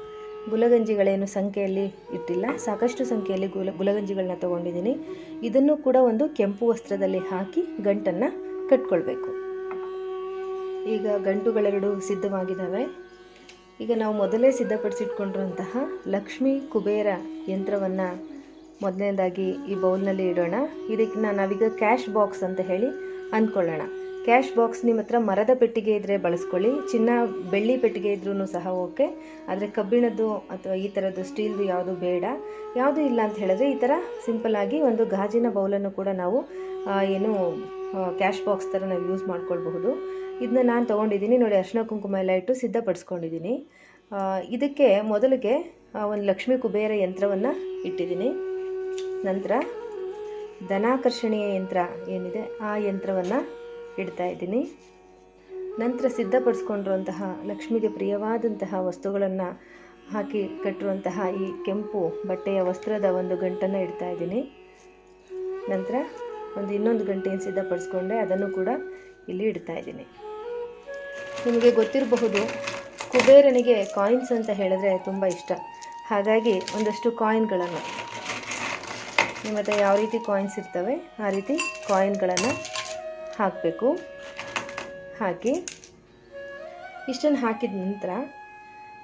ಗುಲಗಂಜಿಗಳೇನು ಸಂಖ್ಯೆಯಲ್ಲಿ ಇಟ್ಟಿಲ್ಲ, ಸಾಕಷ್ಟು ಸಂಖ್ಯೆಯಲ್ಲಿ ಗುಲ, ಗುಲಗಂಜಿಗಳನ್ನ ತಗೊಂಡಿದ್ದೀನಿ. ಇದನ್ನು ಕೂಡ ಒಂದು ಕೆಂಪು ವಸ್ತ್ರದಲ್ಲಿ ಹಾಕಿ ಗಂಟನ್ನು ಕಟ್ಕೊಳ್ಬೇಕು. ಈಗ ಗಂಟುಗಳೆರಡು ಸಿದ್ಧವಾಗಿದ್ದಾವೆ ಈಗ ನಾವು ಮೊದಲೇ ಸಿದ್ಧಪಡಿಸಿಟ್ಕೊಂಡಿರುವಂತಹ ಲಕ್ಷ್ಮಿ ಕುಬೇರ ಯಂತ್ರವನ್ನು ಮೊದಲನೇದಾಗಿ ಈ ಬೌಲ್ನಲ್ಲಿ ಇಡೋಣ. ಇದಕ್ಕೆ ನಾವೀಗ ಕ್ಯಾಶ್ ಬಾಕ್ಸ್ ಅಂತ ಹೇಳಿ ಅಂದ್ಕೊಳ್ಳೋಣ. ಕ್ಯಾಶ್ ಬಾಕ್ಸ್ ನಿಮ್ಮ ಹತ್ರ ಮರದ ಪೆಟ್ಟಿಗೆ ಇದ್ದರೆ ಬಳಸ್ಕೊಳ್ಳಿ, ಚಿನ್ನ ಬೆಳ್ಳಿ ಪೆಟ್ಟಿಗೆ ಇದ್ರೂ ಸಹ ಓಕೆ. ಆದರೆ ಕಬ್ಬಿಣದ್ದು ಅಥವಾ ಈ ಥರದ್ದು ಸ್ಟೀಲ್ದು ಯಾವುದು ಬೇಡ. ಯಾವುದು ಇಲ್ಲ ಅಂತ ಹೇಳಿದ್ರೆ ಈ ಥರ ಸಿಂಪಲ್ಲಾಗಿ ಒಂದು ಗಾಜಿನ ಬೌಲನ್ನು ಕೂಡ ನಾವು ಏನು ಕ್ಯಾಶ್ ಬಾಕ್ಸ್ ಥರ ನಾವು ಯೂಸ್ ಮಾಡ್ಕೊಳ್ಬಹುದು. ಇದನ್ನ ನಾನು ತೊಗೊಂಡಿದ್ದೀನಿ. ನೋಡಿ, ಅರ್ಶಿನ ಕುಂಕುಮ ಎಲ್ಲ ಇಟ್ಟು ಸಿದ್ಧಪಡಿಸ್ಕೊಂಡಿದ್ದೀನಿ. ಇದಕ್ಕೆ ಮೊದಲಿಗೆ ಒಂದು ಲಕ್ಷ್ಮೀ ಕುಬೇರ ಯಂತ್ರವನ್ನು ಇಟ್ಟಿದ್ದೀನಿ. ನಂತರ ಧನಾಕರ್ಷಣೀಯ ಯಂತ್ರ ಏನಿದೆ, ಆ ಯಂತ್ರವನ್ನು ಇಡ್ತಾ ಇದ್ದೀನಿ. ನಂತರ ಸಿದ್ಧಪಡಿಸ್ಕೊಂಡಿರುವಂತಹ ಲಕ್ಷ್ಮಿಗೆ ಪ್ರಿಯವಾದಂತಹ ವಸ್ತುಗಳನ್ನು ಹಾಕಿ ಕಟ್ಟಿರುವಂತಹ ಈ ಕೆಂಪು ಬಟ್ಟೆಯ ವಸ್ತ್ರದ ಒಂದು ಗಂಟನ್ನು ಇಡ್ತಾ ಇದ್ದೀನಿ. ನಂತರ ಒಂದು ಇನ್ನೊಂದು ಗಂಟೆಯನ್ನು ಸಿದ್ಧಪಡಿಸ್ಕೊಂಡೆ ಅದನ್ನು ಕೂಡ ಇಲ್ಲಿ ಇಡ್ತಾ ಇದ್ದೀನಿ. ನಿಮಗೆ ಗೊತ್ತಿರಬಹುದು, ಕುಬೇರನಿಗೆ ಕಾಯಿನ್ಸ್ ಅಂತ ಹೇಳಿದ್ರೆ ತುಂಬ ಇಷ್ಟ. ಹಾಗಾಗಿ ಒಂದಷ್ಟು ಕಾಯಿನ್ಗಳನ್ನು ನಿಮ್ಮ ಹತ್ರ ಯಾವ ರೀತಿ ಕಾಯಿನ್ಸ್ ಇರ್ತವೆ, ಆ ರೀತಿ ಕಾಯಿನ್ಗಳನ್ನು ಹಾಕಬೇಕು. ಹಾಕಿ ಇಷ್ಟನ್ನು ಹಾಕಿದ ನಂತರ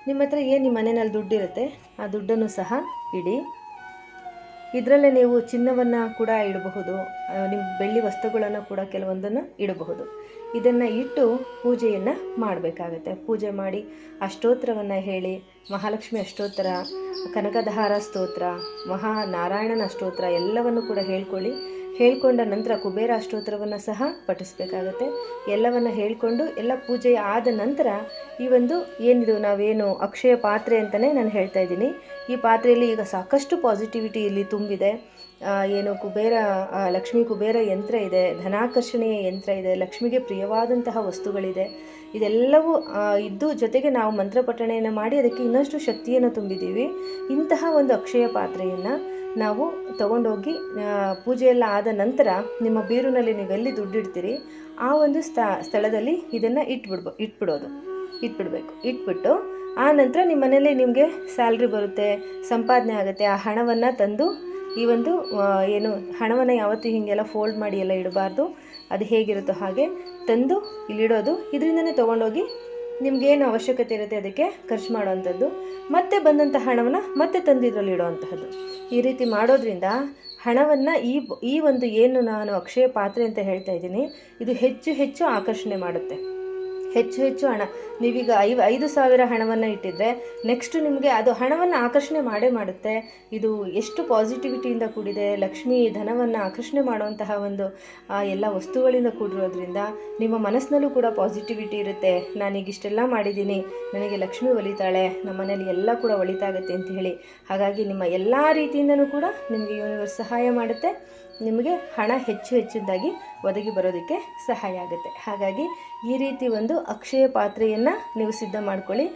ನಿಮ್ಮ ಹತ್ರ ಏನು ನಿಮ್ಮ ಮನೆಯಲ್ಲಿ ದುಡ್ಡಿರುತ್ತೆ ಆ ದುಡ್ಡನ್ನು ಸಹ ಇಡಿ. ಇದರಲ್ಲೇ ನೀವು ಚಿನ್ನವನ್ನು ಕೂಡ ಇಡಬಹುದು ನಿಮ್ಮ ಬೆಳ್ಳಿ ವಸ್ತುಗಳನ್ನು ಕೂಡ ಕೆಲವೊಂದನ್ನು ಇಡಬಹುದು. ಇದನ್ನು ಇಟ್ಟು ಪೂಜೆಯನ್ನು ಮಾಡಬೇಕಾಗತ್ತೆ. ಪೂಜೆ ಮಾಡಿ ಅಷ್ಟೋತ್ರವನ್ನು ಹೇಳಿ, ಮಹಾಲಕ್ಷ್ಮಿ ಅಷ್ಟೋತ್ತರ ಕನಕಧಾರ ಸ್ತೋತ್ರ, ಮಹಾನಾರಾಯಣನ ಅಷ್ಟೋತ್ರ ಎಲ್ಲವನ್ನು ಕೂಡ ಹೇಳ್ಕೊಳ್ಳಿ. ಹೇಳ್ಕೊಂಡ ನಂತರ ಕುಬೇರ ಅಷ್ಟೋತ್ತರವನ್ನು ಸಹ ಪಠಿಸ್ಬೇಕಾಗತ್ತೆ. ಎಲ್ಲವನ್ನು ಹೇಳಿಕೊಂಡು ಎಲ್ಲ ಪೂಜೆ ಆದ ನಂತರ ಈ ಒಂದು ಏನಿದು ನಾವೇನು ಅಕ್ಷಯ ಪಾತ್ರೆ ಅಂತಲೇ ನಾನು ಹೇಳ್ತಾ ಇದ್ದೀನಿ. ಈ ಪಾತ್ರೆಯಲ್ಲಿ ಈಗ ಸಾಕಷ್ಟು ಪಾಸಿಟಿವಿಟಿ ಇಲ್ಲಿ ತುಂಬಿದೆ. ಏನು ಕುಬೇರ ಲಕ್ಷ್ಮೀ ಕುಬೇರ ಯಂತ್ರ ಇದೆ, ಧನಾಕರ್ಷಣೆಯ ಯಂತ್ರ ಇದೆ, ಲಕ್ಷ್ಮಿಗೆ ಪ್ರಿಯವಾದಂತಹ ವಸ್ತುಗಳಿದೆ. ಇದೆಲ್ಲವೂ ಇದ್ದು ಜೊತೆಗೆ ನಾವು ಮಂತ್ರ ಪಠಣೆಯನ್ನು ಮಾಡಿ ಅದಕ್ಕೆ ಇನ್ನಷ್ಟು ಶಕ್ತಿಯನ್ನು ತುಂಬಿದ್ದೀವಿ. ಇಂತಹ ಒಂದು ಅಕ್ಷಯ ಪಾತ್ರೆಯನ್ನು ನಾವು ತಗೊಂಡೋಗಿ ಪೂಜೆಯೆಲ್ಲ ಪೂಜೆ ಆದ ನಂತರ ನಿಮ್ಮ ಬೀರುನಲ್ಲಿ ನೀವೆಲ್ಲಿ ದುಡ್ಡಿಡ್ತೀರಿ, ಆ ಒಂದು ಸ್ಥ, ಸ್ಥಳದಲ್ಲಿ ಇದನ್ನು ಇಟ್ಬಿಡ್ಬೋ, ಇಟ್ಬಿಡೋದು, ಇಟ್ಬಿಡಬೇಕು. ಇಟ್ಬಿಟ್ಟು ಆ ನಂತರ ನಿಮ್ಮ ಮನೇಲಿ ನಿಮಗೆ ಸ್ಯಾಲ್ರಿ ಬರುತ್ತೆ, ಸಂಪಾದನೆ ಆಗುತ್ತೆ, ಆ ಹಣವನ್ನು ತಂದು ಈ ಒಂದು ಏನು ಹಣವನ್ನು ಯಾವತ್ತೂ ಹೀಗೆಲ್ಲ ಫೋಲ್ಡ್ ಮಾಡಿ ಎಲ್ಲ ಇಡಬಾರ್ದು. ಅದು ಹೇಗಿರುತ್ತೋ ಹಾಗೆ ತಂದು ಇಲ್ಲಿಡೋದು. ಇದರಿಂದನೇ ತೊಗೊಂಡೋಗಿ ನಿಮಗೇನು ಅವಶ್ಯಕತೆ ಇರುತ್ತೆ ಅದಕ್ಕೆ ಖರ್ಚು ಮಾಡೋವಂಥದ್ದು. ಮತ್ತೆ ಬಂದಂಥ ಹಣವನ್ನು ಮತ್ತೆ ತಂದು ಇದರಲ್ಲಿ ಇಡೋವಂತಹದ್ದು. ಈ ರೀತಿ ಮಾಡೋದ್ರಿಂದ ಹಣವನ್ನು ಈ ಈ ಒಂದು ಏನು ನಾನು ಅಕ್ಷಯ ಪಾತ್ರೆ ಅಂತ ಹೇಳ್ತಾ ಇದ್ದೀನಿ, ಇದು ಹೆಚ್ಚು ಹೆಚ್ಚು ಆಕರ್ಷಣೆ ಮಾಡುತ್ತೆ. ಹೆಚ್ಚು ಹೆಚ್ಚು ಹಣ. ನೀವೀಗ ಐವ ಐದು ಸಾವಿರ ಹಣವನ್ನು ಇಟ್ಟಿದ್ರೆ ನೆಕ್ಸ್ಟ್ ನಿಮಗೆ ಅದು ಹಣವನ್ನು ಆಕರ್ಷಣೆ ಮಾಡೇ ಮಾಡುತ್ತೆ. ಇದು ಎಷ್ಟು ಪಾಸಿಟಿವಿಟಿಯಿಂದ ಕೂಡಿದೆ, ಲಕ್ಷ್ಮಿ ಧನವನ್ನು ಆಕರ್ಷಣೆ ಮಾಡುವಂತಹ ಒಂದು ಎಲ್ಲ ವಸ್ತುಗಳಿಂದ ಕೂಡಿರೋದ್ರಿಂದ ನಿಮ್ಮ ಮನಸ್ಸಿನಲ್ಲೂ ಕೂಡ ಪಾಸಿಟಿವಿಟಿ ಇರುತ್ತೆ. ನಾನೀಗಿಷ್ಟೆಲ್ಲ ಮಾಡಿದ್ದೀನಿ, ನನಗೆ ಲಕ್ಷ್ಮಿ ಒಲಿತಾಳೆ, ನಮ್ಮ ಮನೇಲಿ ಎಲ್ಲ ಕೂಡ ಒಳಿತಾಗುತ್ತೆ ಅಂತ ಹೇಳಿ. ಹಾಗಾಗಿ ನಿಮ್ಮ ಎಲ್ಲ ರೀತಿಯಿಂದನೂ ಕೂಡ ನಿಮಗೆ ಯೂನಿವರ್ಸ್ ಸಹಾಯ ಮಾಡುತ್ತೆ. ನಿಮಗೆ ಹಣ ಹೆಚ್ಚು ಹೆಚ್ಚಿನದಾಗಿ ಒದಗಿ ಬರೋದಕ್ಕೆ ಸಹಾಯ ಆಗುತ್ತೆ. ಹಾಗಾಗಿ ಈ ರೀತಿ ಒಂದು ಅಕ್ಷಯ ಪಾತ್ರೆಯನ್ನು ನೀವು ಸಿದ್ಧ ಮಾಡ್ಕೊಳ್ಳಿ.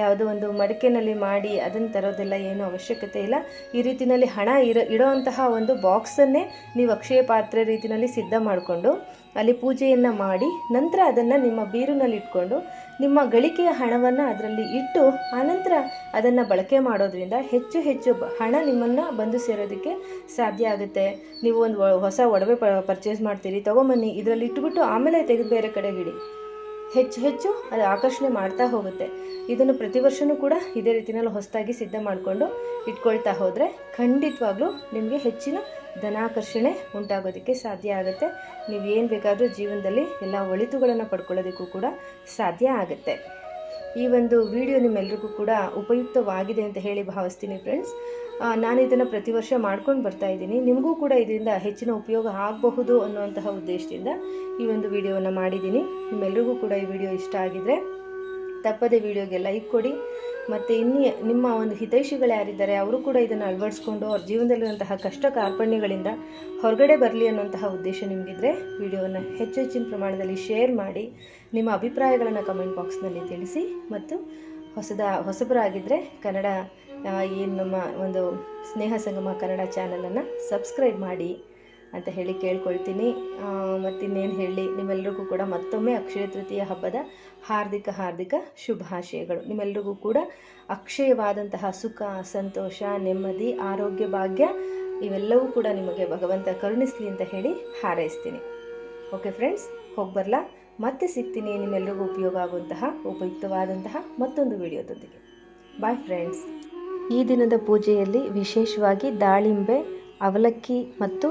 ಯಾವುದೋ ಒಂದು ಮಡಿಕೆನಲ್ಲಿ ಮಾಡಿ ಅದನ್ನು ತರೋದೆಲ್ಲ ಏನೂ ಅವಶ್ಯಕತೆ ಇಲ್ಲ. ಈ ರೀತಿಯಲ್ಲಿ ಹಣ ಇರೋ ಇಡೋವಂತಹ ಒಂದು ಬಾಕ್ಸನ್ನೇ ನೀವು ಅಕ್ಷಯ ಪಾತ್ರೆ ರೀತಿಯಲ್ಲಿ ಸಿದ್ಧ ಮಾಡಿಕೊಂಡು, ಅಲ್ಲಿ ಪೂಜೆಯನ್ನು ಮಾಡಿ, ನಂತರ ಅದನ್ನು ನಿಮ್ಮ ಬೀರಿನಲ್ಲಿ ಇಟ್ಕೊಂಡು, ನಿಮ್ಮ ಗಳಿಕೆಯ ಹಣವನ್ನು ಅದರಲ್ಲಿ ಇಟ್ಟು, ಆನಂತರ ಅದನ್ನು ಬಳಕೆ ಮಾಡೋದ್ರಿಂದ ಹೆಚ್ಚು ಹೆಚ್ಚು ಹಣ ನಿಮ್ಮನ್ನು ಬಂದು ಸೇರೋದಕ್ಕೆ ಸಾಧ್ಯ ಆಗುತ್ತೆ. ನೀವು ಒಂದು ಹೊಸ ಒಡವೆ ಪರ್ಚೇಸ್ ಮಾಡ್ತೀರಿ, ತೊಗೊಂಬನ್ನಿ, ಇದರಲ್ಲಿ ಇಟ್ಬಿಟ್ಟು ಆಮೇಲೆ ತೆಗೆದು ಬೇರೆ ಕಡೆಗೆ ಇಡಿ. ಹೆಚ್ಚು ಹೆಚ್ಚು ಅದು ಆಕರ್ಷಣೆ ಮಾಡ್ತಾ ಹೋಗುತ್ತೆ. ಇದನ್ನು ಪ್ರತಿ ವರ್ಷವೂ ಕೂಡ ಇದೇ ರೀತಿಯಲ್ಲಿ ಹೊಸದಾಗಿ ಸಿದ್ಧ ಮಾಡಿಕೊಂಡು ಇಟ್ಕೊಳ್ತಾ ಹೋದರೆ ಖಂಡಿತವಾಗ್ಲೂ ನಿಮಗೆ ಹೆಚ್ಚಿನ ಧನಾಕರ್ಷಣೆ ಉಂಟಾಗೋದಕ್ಕೆ ಸಾಧ್ಯ ಆಗುತ್ತೆ. ನೀವು ಏನು ಬೇಕಾದರೂ ಜೀವನದಲ್ಲಿ ಎಲ್ಲ ಒಳಿತುಗಳನ್ನು ಪಡ್ಕೊಳ್ಳೋದಕ್ಕೂ ಕೂಡ ಸಾಧ್ಯ ಆಗುತ್ತೆ. ಈ ಒಂದು ವಿಡಿಯೋ ನಿಮ್ಮೆಲ್ರಿಗೂ ಕೂಡ ಉಪಯುಕ್ತವಾಗಿದೆ ಅಂತ ಹೇಳಿ ಭಾವಿಸ್ತೀನಿ ಫ್ರೆಂಡ್ಸ್ ನಾನು ಇದನ್ನು ಪ್ರತಿ ವರ್ಷ ಮಾಡ್ಕೊಂಡು ಬರ್ತಾ ಇದ್ದೀನಿ. ನಿಮಗೂ ಕೂಡ ಇದರಿಂದ ಹೆಚ್ಚಿನ ಉಪಯೋಗ ಆಗಬಹುದು ಅನ್ನುವಂತಹ ಉದ್ದೇಶದಿಂದ ಈ ಒಂದು ವಿಡಿಯೋವನ್ನು ಮಾಡಿದ್ದೀನಿ. ನಿಮ್ಮೆಲ್ಲರಿಗೂ ಕೂಡ ಈ ವಿಡಿಯೋ ಇಷ್ಟ ಆಗಿದ್ರೆ ತಪ್ಪದೆ ವಿಡಿಯೋಗೆ ಲೈಕ್ ಕೊಡಿ. ಮತ್ತು ಇನ್ನಿ ನಿಮ್ಮ ಒಂದು ಹಿತೈಷಿಗಳು ಯಾರಿದ್ದಾರೆ, ಅವರು ಕೂಡ ಇದನ್ನು ಅಳವಡಿಸ್ಕೊಂಡು ಅವ್ರ ಜೀವನದಲ್ಲಿರುವಂತಹ ಕಷ್ಟ ಕಾರ್ಪಣ್ಯಗಳಿಂದ ಹೊರಗಡೆ ಬರಲಿ ಅನ್ನುವಂತಹ ಉದ್ದೇಶ ನಿಮಗಿದ್ರೆ ವಿಡಿಯೋವನ್ನು ಹೆಚ್ಚು ಹೆಚ್ಚಿನ ಪ್ರಮಾಣದಲ್ಲಿ ಶೇರ್ ಮಾಡಿ, ನಿಮ್ಮ ಅಭಿಪ್ರಾಯಗಳನ್ನು ಕಮೆಂಟ್ ಬಾಕ್ಸ್ನಲ್ಲಿ ತಿಳಿಸಿ. ಮತ್ತು ಹೊಸದ ಹೊಸಬರಾಗಿದ್ದರೆ ಕನ್ನಡ ಏನು ನಮ್ಮ ಒಂದು ಸ್ನೇಹ ಸಂಗಮ ಕನ್ನಡ ಚಾನಲನ್ನು ಸಬ್ಸ್ಕ್ರೈಬ್ ಮಾಡಿ ಅಂತ ಹೇಳಿ ಕೇಳ್ಕೊಳ್ತೀನಿ. ಮತ್ತಿನ್ನೇನು ಹೇಳಿ ನಿಮ್ಮೆಲ್ಲರಿಗೂ ಕೂಡ ಮತ್ತೊಮ್ಮೆ ಅಕ್ಷಯ ತೃತೀಯ ಹಬ್ಬದ ಹಾರ್ದಿಕ ಹಾರ್ದಿಕ ಶುಭಾಶಯಗಳು. ನಿಮ್ಮೆಲ್ರಿಗೂ ಕೂಡ ಅಕ್ಷಯವಾದಂತಹ ಸುಖ, ಸಂತೋಷ, ನೆಮ್ಮದಿ, ಆರೋಗ್ಯ, ಭಾಗ್ಯ, ಇವೆಲ್ಲವೂ ಕೂಡ ನಿಮಗೆ ಭಗವಂತ ಕರುಣಿಸಲಿ ಅಂತ ಹೇಳಿ ಹಾರೈಸ್ತೀನಿ. ಓಕೆ ಫ್ರೆಂಡ್ಸ್, ಹೋಗಿ ಬರಲಾ. ಮತ್ತೆ ಸಿಗ್ತೀನಿ ನಿಮ್ಮೆಲ್ಲರಿಗೂ ಉಪಯೋಗ ಆಗುವಂತಹ, ಉಪಯುಕ್ತವಾದಂತಹ ಮತ್ತೊಂದು ವಿಡಿಯೋದೊಂದಿಗೆ. ಬಾಯ್ ಫ್ರೆಂಡ್ಸ್ ಈ ದಿನದ ಪೂಜೆಯಲ್ಲಿ ವಿಶೇಷವಾಗಿ ದಾಳಿಂಬೆ, ಅವಲಕ್ಕಿ ಮತ್ತು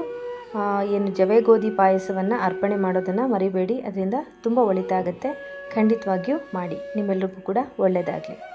ಏನು ಜವೆ ಗೋಧಿ ಪಾಯಸವನ್ನು ಅರ್ಪಣೆ ಮಾಡೋದನ್ನು ಮರಿಬೇಡಿ. ಅದರಿಂದ ತುಂಬ ಒಳಿತಾಗುತ್ತೆ. ಖಂಡಿತವಾಗಿಯೂ ಮಾಡಿ. ನಿಮ್ಮೆಲ್ಲರಿಗೂ ಕೂಡ ಒಳ್ಳೆಯದಾಗಲಿ